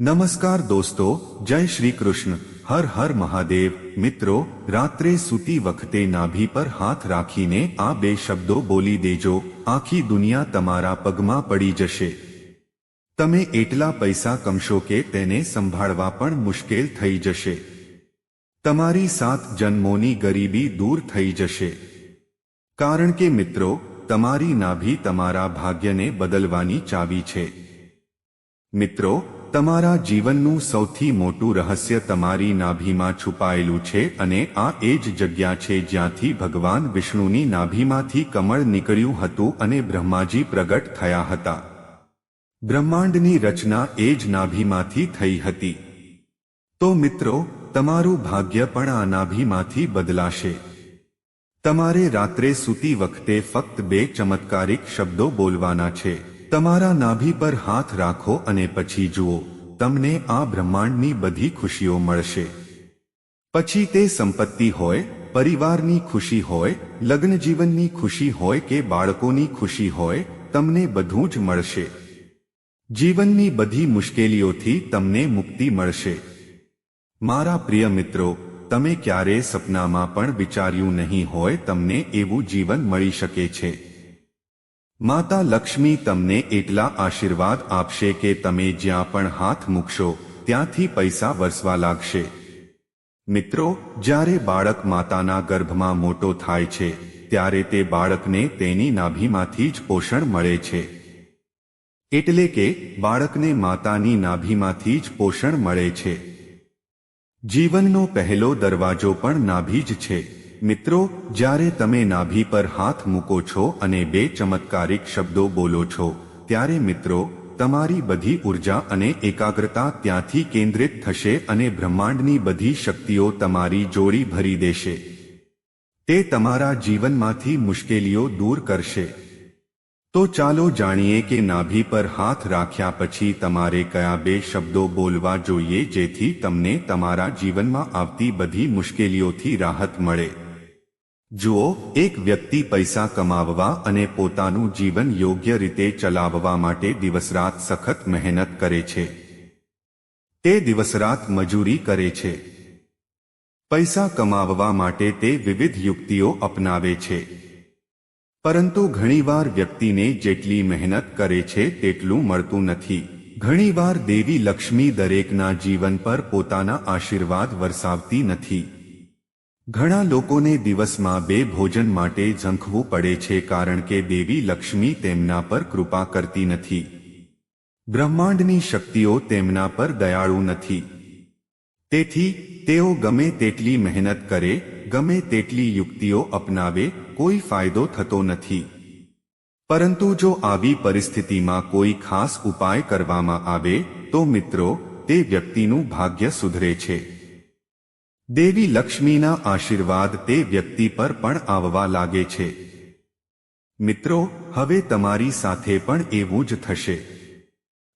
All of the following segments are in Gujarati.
નમસ્કાર દોસ્તો, જય શ્રી કૃષ્ણ. હર હર મહાદેવ. મિત્રો, રાત્રે સૂતી વખતે નાભી પર હાથ રાખીને આ બે શબ્દો બોલી દેજો. આખી દુનિયા તમારા પગમાં પડી જશે. તમે એટલા પૈસા કમશો કે તેને સંભાળવા પણ મુશ્કેલ થઈ જશે. તમારી સાત જન્મોની ગરીબી દૂર થઈ જશે. કારણ કે મિત્રો, તમારી નાભી તમારા ભાગ્યને બદલવાની ચાવી છે. મિત્રો તમારા જીવનનું સૌથી મોટું રહસ્ય તમારી નાભીમાં છુપાયેલું છે અને આ એ જ જગ્યા છે જ્યાંથી ભગવાન વિષ્ણુની નાભીમાંથી કમળ નીકળ્યું હતું અને બ્રહ્માજી પ્રગટ થયા હતા. બ્રહ્માંડની રચના એ જ નાભીમાંથી થઈ હતી. તો મિત્રો, તમારું ભાગ્ય પણ આ નાભીમાંથી બદલાશે. તમારે રાત્રે સૂતી વખતે ફક્ત બે ચમત્કારિક શબ્દો બોલવાના છે. તમારા નાભી પર હાથ રાખો અને પછી જુઓ, તમને આ બ્રહ્માંડની બધી ખુશીઓ મળશે. પછી તે સંપત્તિ હોય, પરિવારની ખુશી હોય લગ્ન જીવનની ખુશી હોય કે બાળકોની ખુશી હોય, તમને બધું જ મળશે. જીવનની બધી મુશ્કેલીઓથી તમને મુક્તિ મળશે. મારા પ્રિય મિત્રો, તમે ક્યારેય સપનામાં પણ વિચાર્યું નહીં હોય તમને એવું જીવન મળી શકે છે. માતા લક્ષ્મી તમને એટલા આશીર્વાદ આપશે કે તમે જ્યાં પણ હાથ મૂકશો, ત્યાંથી પૈસા વરસવા લાગશે. મિત્રો, જ્યારે બાળક માતાના ગર્ભમાં મોટો થાય છે, ત્યારે તે બાળકને તેની નાભીમાંથી જ પોષણ મળે છે. એટલે કે, બાળકને માતાની નાભીમાંથી જ પોષણ મળે છે. જીવનનો પહેલો દરવાજો પણ નાભી જ છે. મિત્રો, જ્યારે તમે નાભી પર હાથ મૂકો છો અને બે ચમત્કારિક શબ્દો બોલો છો, ત્યારે મિત્રો, તમારી બધી ઊર્જા અને એકાગ્રતા ત્યાંથી કેન્દ્રિત થશે અને બ્રહ્માંડની બધી શક્તિઓ તમારી જોડી ભરી દેશે. તે તમારા જીવનમાંથી મુશ્કેલીઓ દૂર કરશે. તો ચાલો જાણીએ કે નાભી પર હાથ રાખ્યા પછી તમારે કયા બે શબ્દો બોલવા જોઈએ જેથી તમને તમારા જીવનમાં આવતી બધી મુશ્કેલીઓથી રાહત મળે. જુઓ, એક વ્યક્તિ પૈસા કમાવવા અને પોતાનું જીવન યોગ્ય રીતે ચલાવવા માટે દિવસરાત સખત મહેનત કરે છે. તે દિવસરાત મજૂરી કરે છે. પૈસા કમાવવા માટે તે વિવિધ યુક્તિઓ અપનાવે છે. પરંતુ ઘણીવાર વ્યક્તિને જેટલી મહેનત કરે છે તેટલું મળતું નથી. ઘણીવાર દેવી લક્ષ્મી દરેકના જીવન પર પોતાના આશીર્વાદ વરસાવતી નથી. ઘણા લોકોને દિવસમાં બે ભોજન માટે ઝંખવું પડે છે કારણ કે દેવી લક્ષ્મી તેમના પર કૃપા કરતી નથી. બ્રહ્માંડની શક્તિઓ તેમના પર દયાળુ નથી. તેથી, તેઓ ગમે તેટલી મહેનત કરે, ગમે તેટલી યુક્તિઓ અપનાવે, કોઈ ફાયદો થતો નથી. પરંતુ જો આવી પરિસ્થિતિમાં કોઈ ખાસ ઉપાય કરવામાં આવે, તો મિત્રો, તે વ્યક્તિનું ભાગ્ય સુધરે છે. દેવી લક્ષ્મીના આશીર્વાદ તે વ્યક્તિ પર પણ આવવા લાગે છે. મિત્રો, હવે તમારી સાથે પણ એવું જ થશે.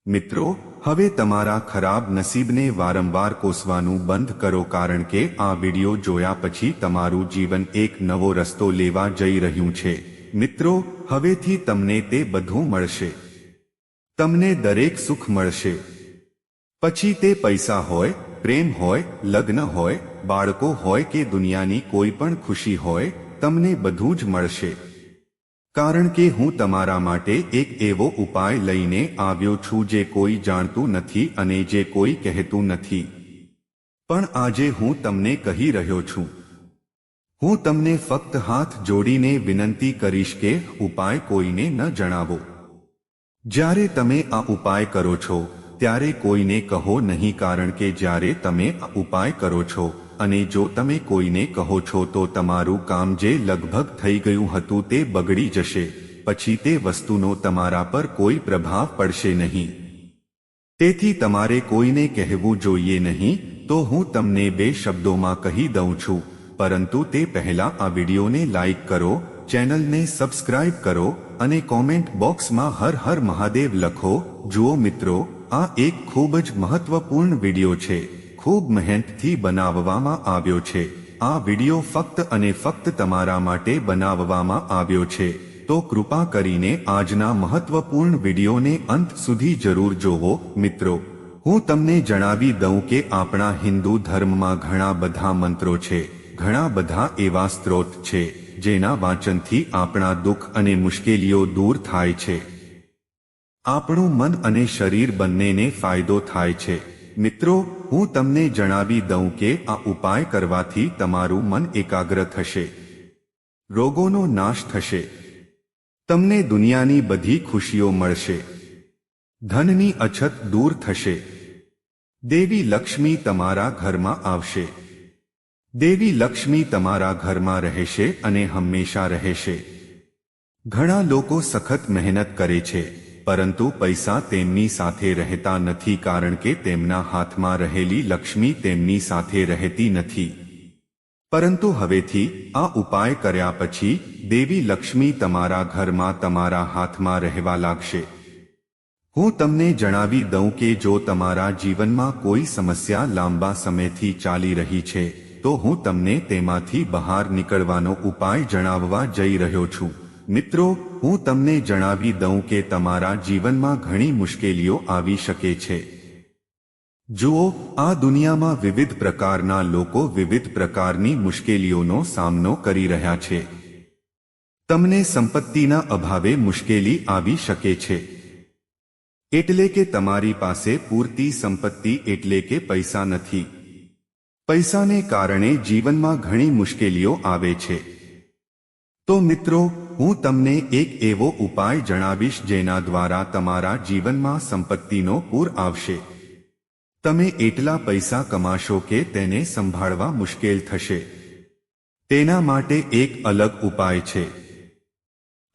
મિત્રો, હવે તમારા ખરાબ નસીબને વારંવાર કોસવાનું બંધ કરો કારણ કે આ વિડિયો જોયા પછી તમારું જીવન એક નવો રસ્તો લેવા જઈ રહ્યું છે. મિત્રો, હવેથી તમને તે બધું મળશે. તમને દરેક સુખ મળશે. પછી તે પૈસા હોય પ્રેમ હોય, લગ્ન હોય, બાળકો હોય કે દુનિયાની કોઈ પણ ખુશી હોય, તમને બધું જ મળશે. કારણ કે હું તમારા માટે એક એવો ઉપાય લઈને આવ્યો છું જે કોઈ જાણતું નથી અને જે કોઈ કહેતું નથી. પણ આજે હું તમને કહી રહ્યો છું. હું તમને ફક્ત હાથ જોડીને વિનંતી કરીશ કે ઉપાય કોઈને ન જણાવો. જ્યારે તમે આ ઉપાય કરો છો ત્યારે કોઈને કહો નહીં કારણ કે જ્યારે તમે ઉપાય કરો છો અને જો તમે કોઈને કહો છો તો તમારું કામ જે લગભગ થઈ ગયું હતું તે બગડી જશે. પછી તે વસ્તુનો તમારા પર કોઈ પ્રભાવ પડશે નહીં. તેથી તમારે કોઈને કહેવું જોઈએ નહીં, તો હું તમને બે શબ્દોમાં કહી દઉં છું. પરંતુ તે પહેલા આ વિડીયોને લાઇક કરો, ચેનલને સબસ્ક્રાઇબ કરો અને કોમેન્ટ બોક્સમાં હર હર મહાદેવ લખો. જુઓ મિત્રો આ એક ખૂબ જ મહત્વપૂર્ણ વીડિયો છે. ખૂબ મહેનતથી બનાવવામાં આવ્યો છે. આ વિડિયો ફક્ત અને ફક્ત તમારા માટે બનાવવામાં આવ્યો છે. તો કૃપા કરીને આજના મહત્વપૂર્ણ વિડીયોને અંત સુધી જરૂર જોવો, મિત્રો. હું તમને જણાવી દઉં કે આપણા હિન્દુ ધર્મમાં ઘણા બધા મંત્રો છે. ઘણા બધા એવા સ્ત્રોત છે, જેના વાંચનથી આપણા દુઃખ અને મુશ્કેલીઓ દૂર થાય છે. આપણું મન અને શરીર બંનેને ફાયદો થાય છે. મિત્રો, હું તમને જણાવી દઉં કે આ ઉપાય કરવાથી તમારું મન એકાગ્ર થશે. રોગોનો નાશ થશે. તમને દુનિયાની બધી ખુશીઓ મળશે. ધનની અછત દૂર થશે. દેવી લક્ષ્મી તમારા ઘરમાં આવશે. દેવી લક્ષ્મી તમારા ઘરમાં રહેશે અને હંમેશા રહેશે. ઘણા લોકો સખત મહેનત કરે છે. પરંતુ પૈસા તેમની સાથે રહેતા નથી કારણ કે તેમના હાથમાં રહેલી લક્ષ્મી તેમની સાથે રહેતી નથી. પરંતુ હવેથી આ ઉપાય કર્યા પછી દેવી લક્ષ્મી તમારા ઘરમાં તમારા હાથમાં રહેવા લાગશે. હું તમને જણાવી દઉં કે જો તમારા જીવનમાં કોઈ સમસ્યા લાંબા સમયથી ચાલી રહી છે, તો હું તમને તેમાંથી બહાર નીકળવાનો ઉપાય જણાવવા જઈ રહ્યો છું. મિત્રો, હું તમને જણાવી દઉં કે તમારા જીવનમાં ઘણી મુશ્કેલીઓ આવી શકે છે. જુઓ, આ દુનિયામાં વિવિધ પ્રકારના લોકો વિવિધ પ્રકારની મુશ્કેલીઓનો સામનો કરી રહ્યા છે. તમને સંપત્તિના અભાવે મુશ્કેલી આવી શકે છે. એટલે કે તમારી પાસે પૂરતી સંપત્તિ એટલે કે પૈસા નથી. પૈસાને કારણે જીવનમાં ઘણી મુશ્કેલીઓ આવે છે. તો મિત્રો, હું તમને એક એવો ઉપાય જણાવીશ જેના દ્વારા તમારા જીવનમાં સંપત્તિનો પૂર આવશે. તમે એટલા પૈસા કમાશો કે તેને સંભાળવા મુશ્કેલ થશે. તેના માટે એક અલગ ઉપાય છે.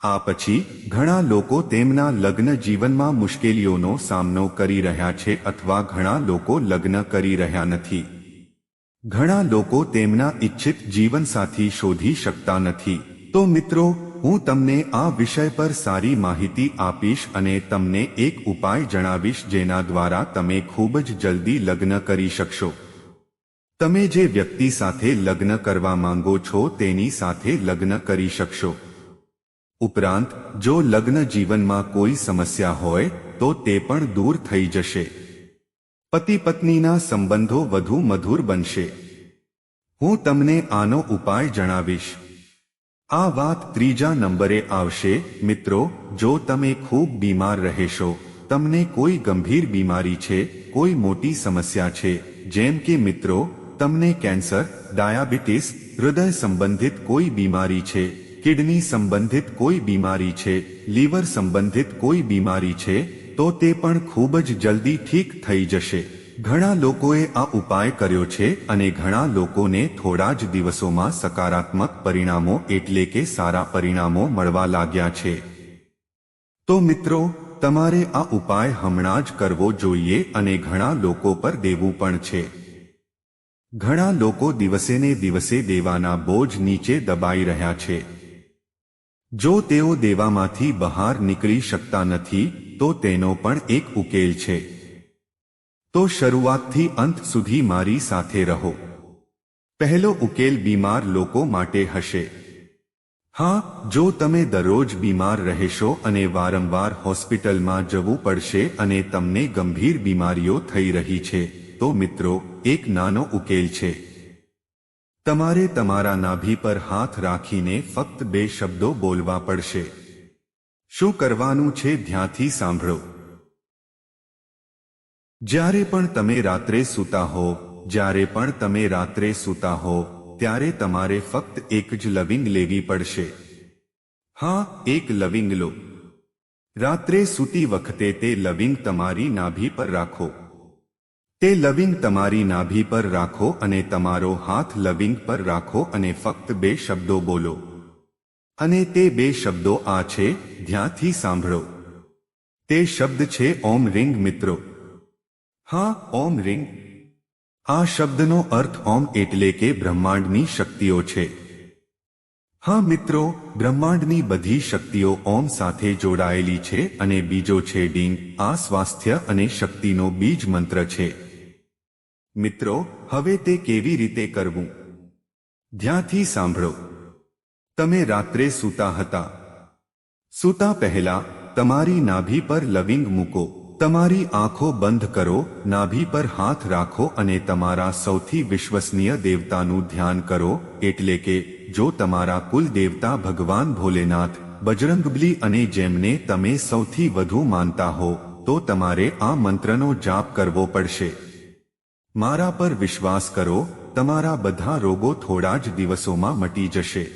આ પછી, ઘણા લોકો તેમના લગ્ન જીવનમાં મુશ્કેલીઓનો સામનો કરી રહ્યા છે અથવા ઘણા લોકો લગ્ન કરી રહ્યા નથી. ઘણા લોકો તેમના ઇચ્છિત જીવનસાથી શોધી શકતા નથી. તો મિત્રો, હું તમને આ વિષય પર સારી માહિતી આપીશ અને તમને એક ઉપાય જણાવીશ જેના દ્વારા તમે ખૂબ જ જલ્દી લગ્ન કરી શકશો. તમે જે વ્યક્તિ સાથે લગ્ન કરવા માંગો છો તેની સાથે લગ્ન કરી શકશો. ઉપરાંત, જો લગ્ન જીવનમાં કોઈ સમસ્યા હોય, તો તે પણ દૂર થઈ જશે. પતિ પત્નીના સંબંધો વધુ મધુર બનશે. હું તમને આનો ઉપાય જણાવીશ. આ વાત ત્રીજા નંબરે આવશે. મિત્રો, જો તમે ખૂબ બીમાર રહેશો, તમને કોઈ ગંભીર બીમારી છે, કોઈ મોટી સમસ્યા છે, જેમ કે મિત્રો, તમને કેન્સર, ડાયાબિટીસ, હૃદય સંબંધિત કોઈ બીમારી છે, કિડની સંબંધિત કોઈ બીમારી છે, લીવર સંબંધિત કોઈ બીમારી છે, તો તે પણ ખૂબ જ જલ્દી ઠીક થઈ જશે. ઘણા લોકોએ આ ઉપાય કર્યો છે અને ઘણા લોકોને થોડા જ દિવસોમાં સકારાત્મક પરિણામો એટલે કે સારા પરિણામો મળવા લાગ્યા છે. તો મિત્રો, તમારે આ ઉપાય હમણાં જ કરવો જોઈએ અને ઘણા લોકો પર દેવું પણ છે. ઘણા લોકો દિવસેને દિવસે દેવાના બોજ નીચે દબાઈ રહ્યા છે. જો તેઓ દેવામાંથી બહાર નીકળી શકતા નથી, તો તેનો પણ એક ઉકેલ છે. તો શરૂઆતથી અંત સુધી મારી સાથે રહો. પહેલો ઉકેલ બીમાર લોકો માટે હશે. હા, જો તમે દરરોજ બીમાર રહેશો અને વારંવાર હોસ્પિટલમાં જવું પડશે અને તમને ગંભીર બીમારીઓ થઈ રહી છે, તો મિત્રો, એક નાનો ઉકેલ છે. તમારે તમારા નાભી પર હાથ રાખીને ફક્ત બે શબ્દો બોલવા પડશે. શું કરવાનું છે ધ્યાંથી સાંભળો. જ્યારે પણ તમે રાત્રે સૂતા હો, જ્યારે પણ તમે રાત્રે સૂતા હો, ત્યારે તમારે ફક્ત એક જ લવિંગ લેવી પડશે. હા, એક લવિંગ લો. રાત્રે સૂતી વખતે તે લવિંગ તમારી નાભી પર રાખો. તે લવિંગ તમારી નાભી પર રાખો અને તમારો હાથ લવિંગ પર રાખો અને ફક્ત બે શબ્દો બોલો. અને તે બે શબ્દો આ છે, ધ્યાનથી સાંભળો. તે શબ્દ છે, ઓમ રિંગ મિત્રો. હા, ઓમ રિંગ. આ શબ્દનો અર્થ ઓમ એટલે કે બ્રહ્માંડની શક્તિઓ છે. હા, મિત્રો, બ્રહ્માંડની બધી શક્તિઓ ઓમ સાથે જોડાયેલી છે અને બીજો છે ડીંગ, આ સ્વાસ્થ્ય અને શક્તિનો બીજ મંત્ર છે. મિત્રો, હવે તે કેવી રીતે કરવું? ધ્યાનથી સાંભળો. તમે રાત્રે સૂતા હતા. સૂતા પહેલા તમારી નાભી પર લવિંગ મૂકો. તમારી આંખો બંધ કરો, નાભી પર હાથ રાખો અને તમારા સૌથી વિશ્વસનીય દેવતાનું ધ્યાન કરો, એટલે કે, જો તમારા કુલ દેવતા ભગવાન ભોલેનાથ, બજરંગબલી અને જેમને તમે સૌથી વધુ માનતા હો, તો તમારે આ મંત્રનો જાપ કરવો પડશે. મારા પર વિશ્વાસ કરો, તમારા બધા રોગો થોડા જ દિવસોમાં મટી જશે.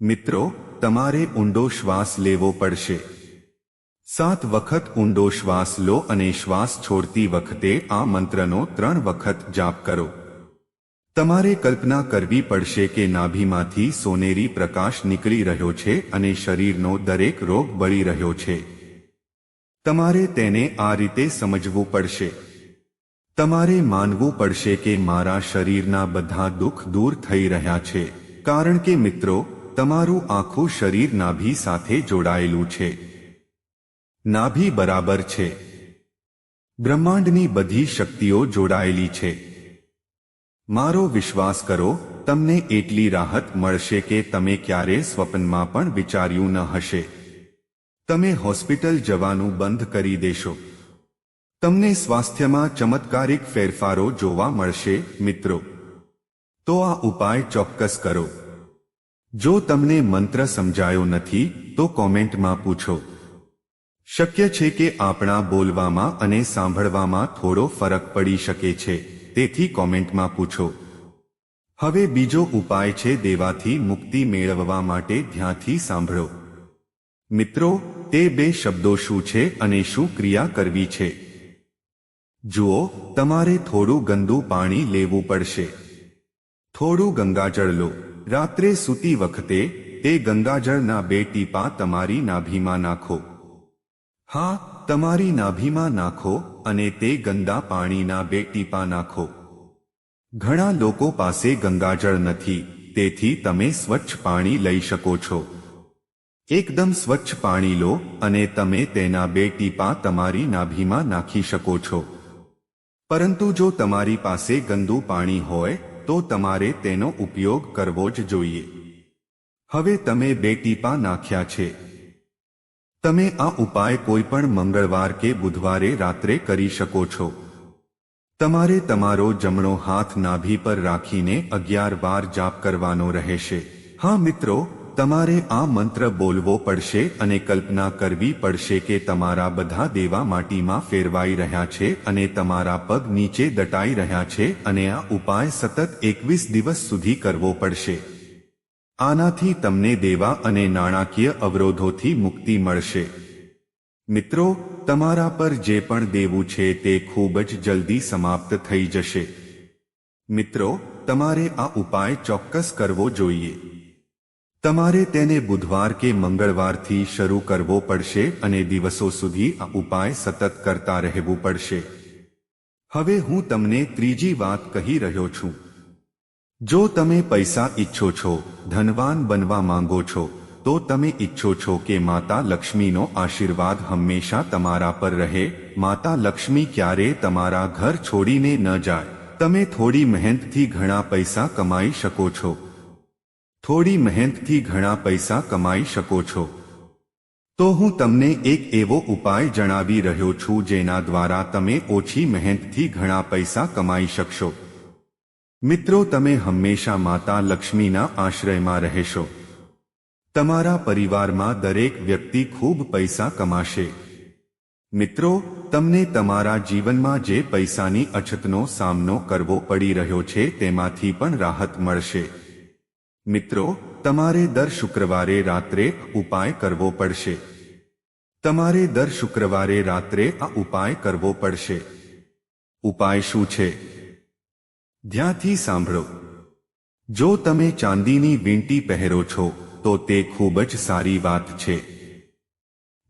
મિત્રો, તમારે ઊંડો શ્વાસ લેવો પડશે. સાત વખત ઊંડો શ્વાસ લો અને શ્વાસ છોડતી વખતે આ મંત્રનો ત્રણ વખત જાપ કરો. તમારે કલ્પના કરવી પડશે કે નાભીમાંથી સોનેરી પ્રકાશ નીકળી રહ્યો છે અને શરીરનો દરેક રોગ બળી રહ્યો છે. તમારે તેને આ રીતે સમજવું પડશે. તમારે માનવું પડશે કે મારા શરીરના બધા દુઃખ દૂર થઈ રહ્યા છે. કારણ કે મિત્રો, તમારું આખું શરીર નાભી સાથે જોડાયેલું છે. નાભી બરાબર છે. બ્રહ્માંડની બધી શક્તિઓ જોડાયેલી છે. મારો વિશ્વાસ કરો, તમને એટલી રાહત મળશે કે તમે ક્યારે સ્વપ્નમાં પણ વિચાર્યું ન હશે. તમે હોસ્પિટલ જવાનું બંધ કરી દેશો. તમને સ્વાસ્થ્યમાં ચમત્કારિક ફેરફારો જોવા મળશે, મિત્રો. તો આ ઉપાય ચોક્કસ કરો. જો તમને મંત્ર સમજાયો નથી, તો કોમેન્ટમાં પૂછો. શક્ય છે કે આપણા બોલવામાં અને સાંભળવામાં થોડો ફરક પડી શકે છે, તેથી કોમેન્ટમાં પૂછો. હવે બીજો ઉપાય છે દેવાથી મુક્તિ મેળવવા માટે ધ્યાનથી સાંભળો. મિત્રો, તે બે શબ્દો શું છે અને શું ક્રિયા કરવી છે? જુઓ, તમારે થોડું ગંદુ પાણી લેવું પડશે. થોડું ગંગાજળ લો. રાત્રે સૂતી વખતે તે ગંગાજળના બે ટીપા તમારી નાભીમાં નાખો. હા, તમારી નાભીમાં નાખો અને તે ગંદા પાણીના બે ટીપા નાખો. ઘણા લોકો પાસે ગંગાજળ નથી, તેથી તમે સ્વચ્છ પાણી લઈ શકો છો. એકદમ સ્વચ્છ પાણી લો અને તમે તેના બે ટીપા તમારી નાભીમાં નાખી શકો છો. પરંતુ જો તમારી પાસે ગંદુ પાણી હોય, તો તમારે તેનો ઉપયોગ કરવો જ જોઈએ. હવે તમે બે ટીપા નાખ્યા છે. તમે આ ઉપાય કોઈ પણ મંગળવાર કે બુધવારે રાત્રે કરી શકો છો. તમારે તમારો જમણો હાથ નાભી પર રાખીને અગિયાર વાર જાપ કરવાનો રહેશે. હા, મિત્રો, તમારે આ મંત્ર બોલવો પડશે અને કલ્પના કરવી પડશે કે તમારા બધા દેવા માટીમાં ફેરવાઈ રહ્યા છે અને તમારા પગ નીચે દટાઈ રહ્યા છે અને આ ઉપાય સતત એકવીસ દિવસ સુધી કરવો પડશે. આનાથી તમને દેવા અને નાણાકીય અવરોધોથી મુક્તિ મળશે. મિત્રો, તમારા પર જે પણ દેવું છે તે ખૂબ જ જલ્દી સમાપ્ત થઈ જશે. મિત્રો, તમારે આ ઉપાય ચોક્કસ કરવો જોઈએ. તમારે તેને બુધવાર કે મંગળવારથી શરૂ કરવો પડશે અને દિવસો સુધી આ ઉપાય સતત કરતા રહેવું પડશે. હવે હું તમને ત્રીજી વાત કહી રહ્યો છું. જો તમે પૈસા ઈચ્છો છો, ધનવાન બનવા માંગો છો, તો તમે ઈચ્છો છો કે માતા લક્ષ્મીનો આશીર્વાદ હંમેશા તમારા પર રહે, માતા લક્ષ્મી ક્યારે તમારા ઘર છોડીને ન જાય. તમે થોડી મહેનતથી ઘણા પૈસા કમાઈ શકો છો. થોડી મહેનતથી ઘણા પૈસા કમાઈ શકો છો. તો હું તમને એક એવો ઉપાય જણાવી રહ્યો છું જેના દ્વારા તમે ઓછી મહેનતથી ઘણા પૈસા કમાઈ શકશો. મિત્રો, તમે હંમેશા માતા લક્ષ્મીના આશ્રયમાં રહેશો. તમારા પરિવારમાં દરેક વ્યક્તિ ખૂબ પૈસા કમાશે. મિત્રો, તમને તમારા જીવનમાં જે પૈસાની અછતનો સામનો કરવો પડી રહ્યો છે, તેમાંથી પણ રાહત મળશે. મિત્રો, તમારે દર શુક્રવારે રાત્રે ઉપાય કરવો પડશે. તમારે દર શુક્રવારે રાત્રે આ ઉપાય કરવો પડશે. ઉપાય શું છે? ધ્યાનથી સાંભળો. જો તમે ચાંદીની વીંટી પહેરો છો, તો તે ખૂબ જ સારી વાત છે.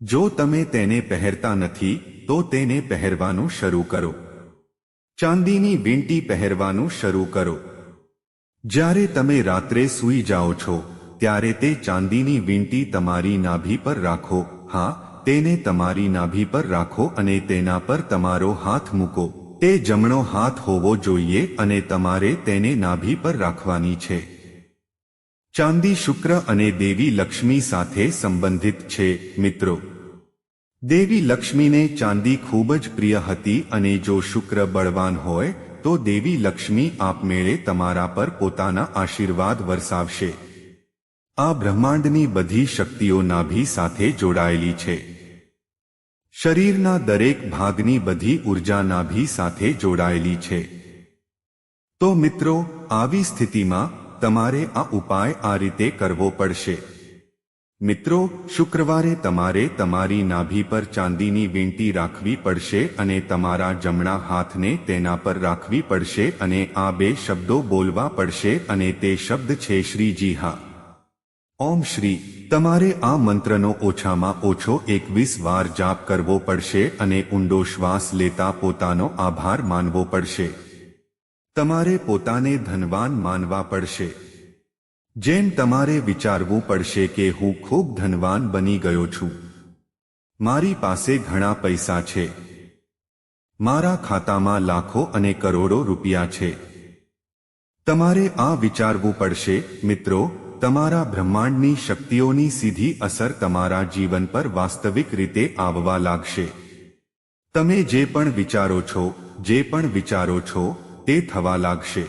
જો તમે તેને પહેરતા નથી, તો તેને પહેરવાનું શરૂ કરો. ચાંદીની વીંટી પહેરવાનું શરૂ કરો. જ્યારે તમે રાત્રે સૂઈ જાઓ છો, ત્યારે તે ચાંદીની વીંટી તમારી નાભી પર રાખો. હા, તેને તમારી નાભી પર રાખો અને તેના પર તમારો હાથ મૂકો. તે જમણો હાથ હોવો જોઈએ અને તમારે તેને નાભી પર રાખવાની છે. ચાંદી શુક્ર અને દેવી લક્ષ્મી સાથે સંબંધિત છે, મિત્રો. દેવી લક્ષ્મીને ચાંદી ખૂબ જ પ્રિય હતી અને જો શુક્ર બળવાન હોય, તો દેવી લક્ષ્મી આપમેળે તમારા પર પોતાના આશીર્વાદ વરસાવશે. આ બ્રહ્માંડની બધી શક્તિઓ નાભી સાથે જોડાયેલી છે. શરીરના દરેક ભાગની બધી ઊર્જા નાભી સાથે જોડાયેલી છે. તો મિત્રો, આવી સ્થિતિમાં તમારે આ ઉપાય આ રીતે કરવો પડશે. મિત્રો, શુક્રવારે તમારે તમારી નાભી પર ચાંદીની વીંટી રાખવી પડશે અને તમારા જમણા હાથને તેના પર રાખવી પડશે અને આ બે શબ્દો બોલવા પડશે અને તે શબ્દ છે શ્રીજી હા. ઓમ શ્રી તમારે આ મંત્રનો ઓછામાં ઓછો એકવીસ વાર જાપ કરવો પડશે અને ઊંડો શ્વાસ લેતા પોતાનો આભાર માનવો પડશે. તમારે પોતાને ધનવાન માનવા પડશે. જેમ તમારે વિચારવું પડશે કે હું ખૂબ ધનવાન બની ગયો છું. મારી પાસે ઘણા પૈસા છે. મારા ખાતામાં લાખો અને કરોડો રૂપિયા છે. તમારે આ વિચારવું પડશે, મિત્રો તમારા બ્રહ્માંડની શક્તિઓની સીધી અસર તમારા જીવન પર વાસ્તવિક રીતે આવવા લાગશે. તમે જે પણ વિચારો છો, જે પણ વિચારો છો, તે થવા લાગશે.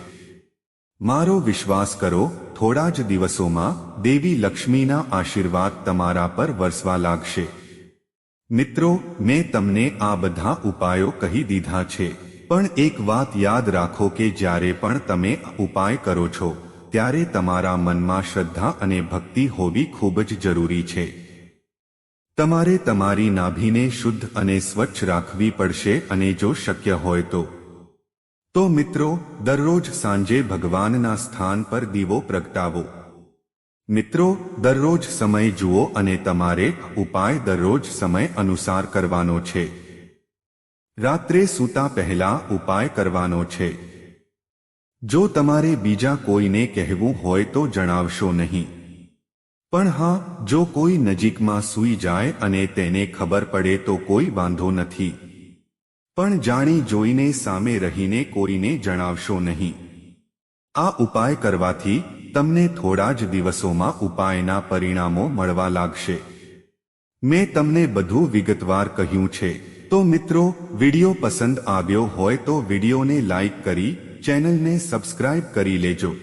મારો વિશ્વાસ કરો, થોડા જ દિવસોમાં દેવી લક્ષ્મીના આશીર્વાદ તમારા પર વરસવા લાગશે. મિત્રો, મેં તમને આ બધા ઉપાયો કહી દીધા છે, પણ એક વાત યાદ રાખો કે જ્યારે પણ તમે ઉપાય કરો છો ત્યારે તમારા મનમાં શ્રદ્ધા અને ભક્તિ હોવી ખૂબ જ જરૂરી છે. તમારે તમારી નાભીને શુદ્ધ અને સ્વચ્છ રાખવી પડશે અને જો શક્ય હોય તો. તો મિત્રો, દરરોજ સાંજે ભગવાનના સ્થાન પર દીવો પ્રગટાવો. મિત્રો, દરરોજ સમય જુઓ અને તમારે ઉપાય દરરોજ સમય અનુસાર કરવાનો છે. રાત્રે સૂતા પહેલા ઉપાય કરવાનો છે. જો તમારે બીજા કોઈને કહેવું હોય તો જણાવશો નહીં. પણ હા, જો કોઈ નજીકમાં સૂઈ જાય અને તેને ખબર પડે તો કોઈ વાંધો નથી. પણ જાણી જોઈને સામે રહીને કોઈને જણાવશો નહીં. આ ઉપાય કરવાથી તમને થોડા જ દિવસોમાં ઉપાયના પરિણામો મળવા લાગશે. મેં તમને બધું વિગતવાર કહ્યું છે. તો મિત્રો, વિડિયો પસંદ આવ્યો હોય તો વિડિયોને લાઈક કરી ચેનલને સબસ્ક્રાઇબ કરી લેજો.